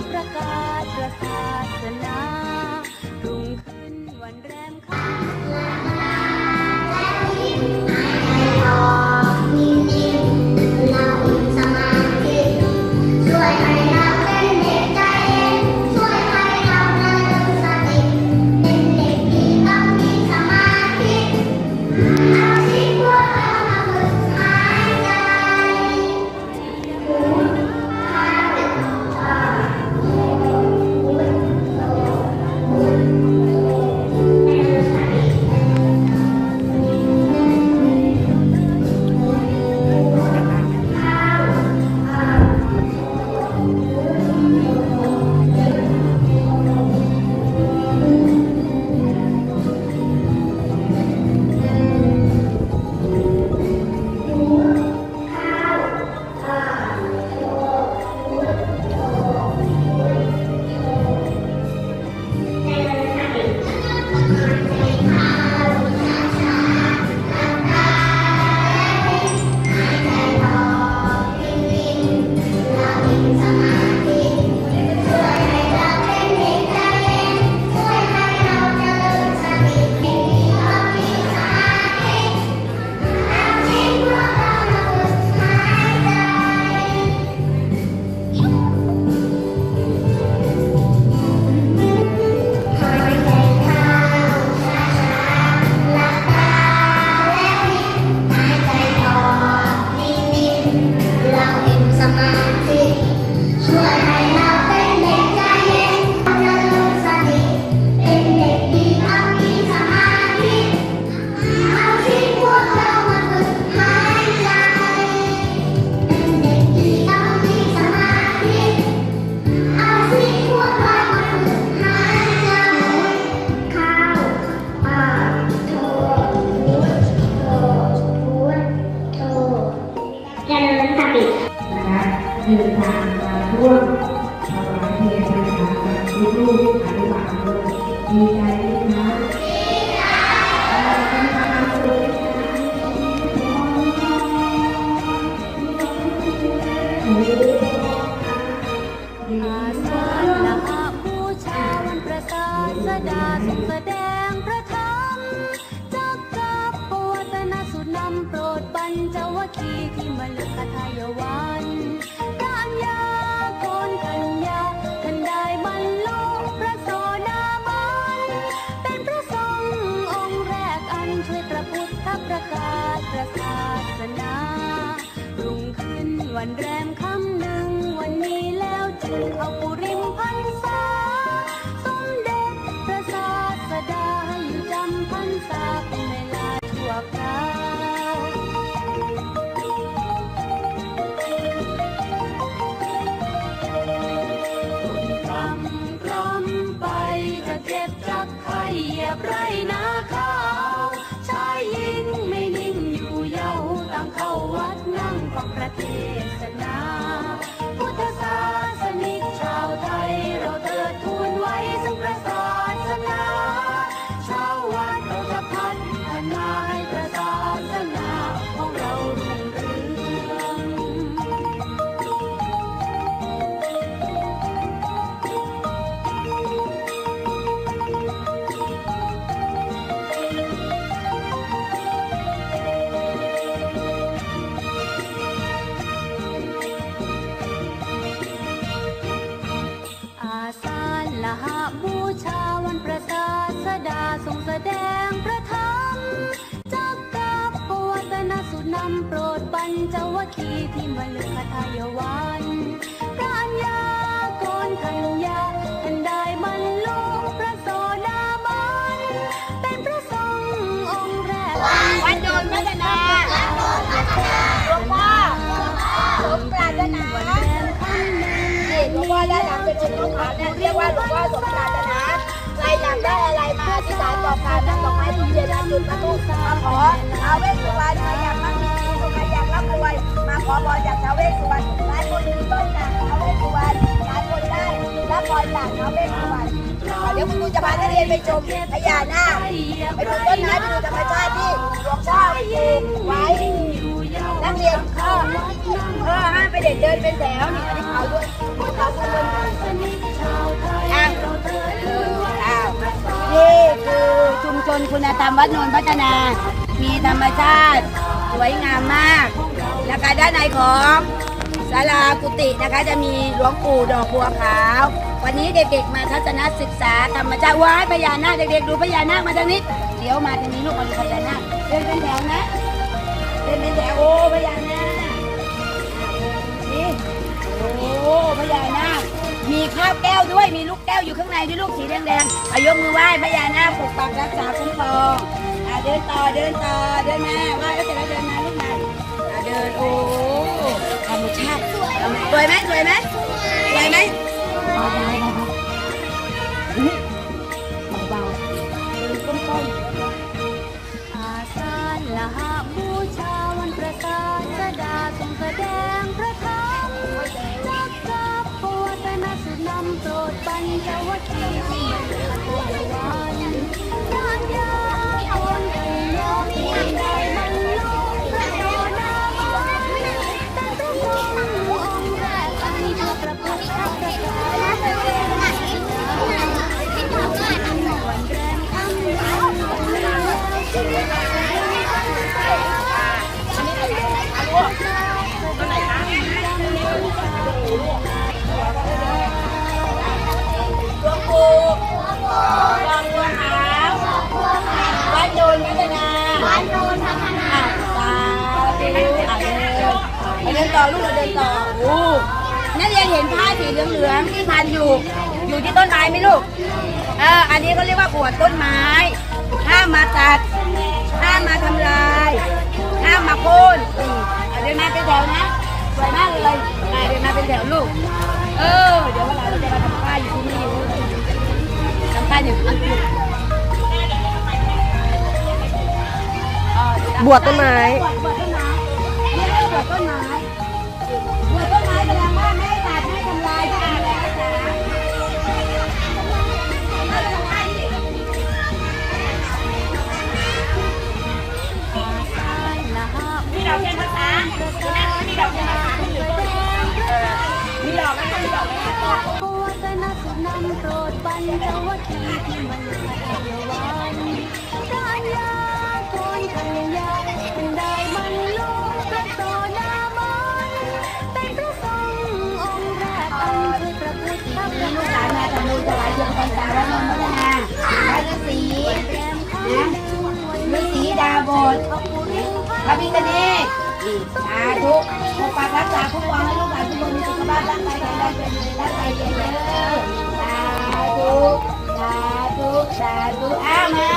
พุทธ ฟังป ด้านลังเป็นชุดของเขาเนี่ยเรียกว่าหลวงพ่อสมปรารถนาใครอยากได้อะไรมาอธิษฐานต่อการนำดอกไม้ทุเรียนและจุดประทูมาขอเอาเวสสุวรรณใครอยากมั่งมีสีสุขใครอยากร่ำรวยมาขอพรจากท้าวเวสสุวรรณหลายคนมีต้นจากท้าวเวสสุวรรณหลายคนได้รับพรจากท้าวเวสสุวรรณเดี๋ยวคุณครูจะพานักเรียนไปชมพญานาคไปดูต้นไม้ไปดูธรรมชาติที่หลวงพ่อปลูกไว้นักเรียน เด็ดเดินเป็นแถวนี่อันนี้ขาด้วยเขาด้วยอ้าวเอออ้าวนี่คือชุมชนคุณธรรมวัดนนพัฒนา มีธรรมชาติสวยงามมาก แล้วก็ด้านในของศาลากุฏินะคะจะมีหลวงปู่ดอกบัวขาว วันนี้เด็กๆมาทัศนศึกษาธรรมชาติว้ายพญานาคเด็กๆดูพญานาคมาทางนี้เดี๋ยวมาทางนี้ลูกมาดูพญานาคเดินเป็นแถวนะเป็นเป็นแถวโอ้พญานาค พญานาค มีข้าวแก้วด้วย มีลูกแก้วอยู่ข้างในด้วยลูกสีแดงๆอายกมือไหว้พญานาคปกปักรักษาคุ้มครองอะเดินต่อ เดินต่อ เดินมาไหว้แล้วเสร็จแล้วเดินมาลูกมาอะเดิน โอ้ธรรมชาติสวยสวยไหมสวยไหมสวยไหม ดปั ไม้ไหมลูก เออ อันนี้เขาเรียกว่าบวชต้นไม้ ห้ามมาตัด ห้ามมาทำลาย ห้ามมาโค่นอืมอะเดินมาเป็นแถวนะ สวยมากเลยอะเดินมาเป็นแถวลูก เออ เดี๋ยววันหลังเราจะมาทำป้ายอยู่ที่นี่ทำป้ายอยู่อังกฤษบวชต้นไม้บวชต้นไม้บวชต้นไม้ มีดอกไมมีดอกไหมโอ้ยเป็นนัสุนันโปดบันเจ้าวัดที่ที่มัยววันด้านนกันยาเป็นได้มันลูพระโตนามันเป็นรงองค์แรกนคือพระพุานาธรรมุถวายเยงพรราและนมพัฒนาและฤาษีนะฤาษีดาบทพระพิฆเนศ ดีสาธุปกปักักษาคุ้มครองให้ลูกหลานทุกคนมีสุขภาพร่างกาดีางกาเยอะสาธุสาธุสาธุอามา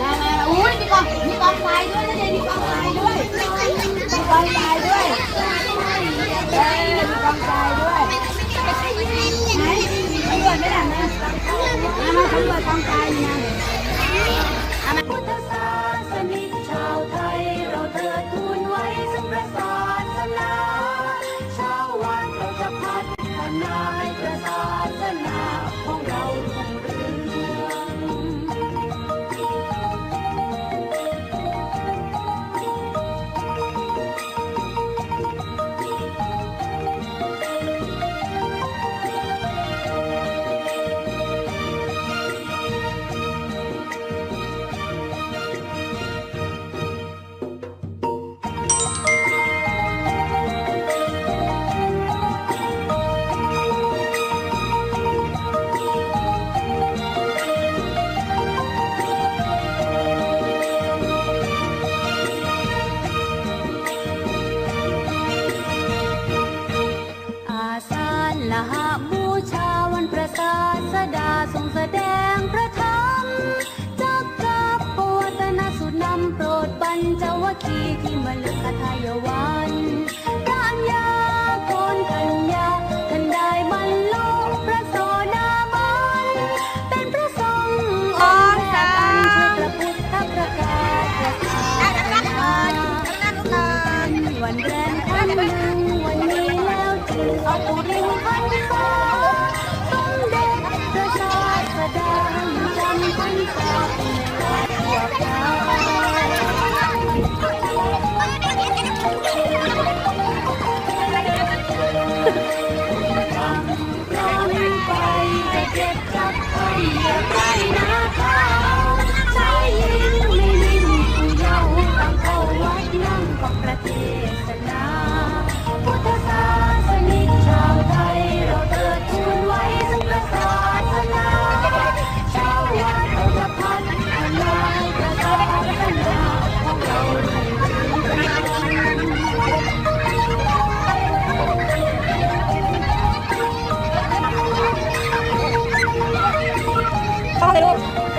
มามาอุ้ยมีกองมีกองไฟด้วยนะเมีกองไฟด้วยมีกองไฟด้วยเออกองไฟด้วยไหนตำรวจไม่ดังนะมามาตำรวจกองไฟนะ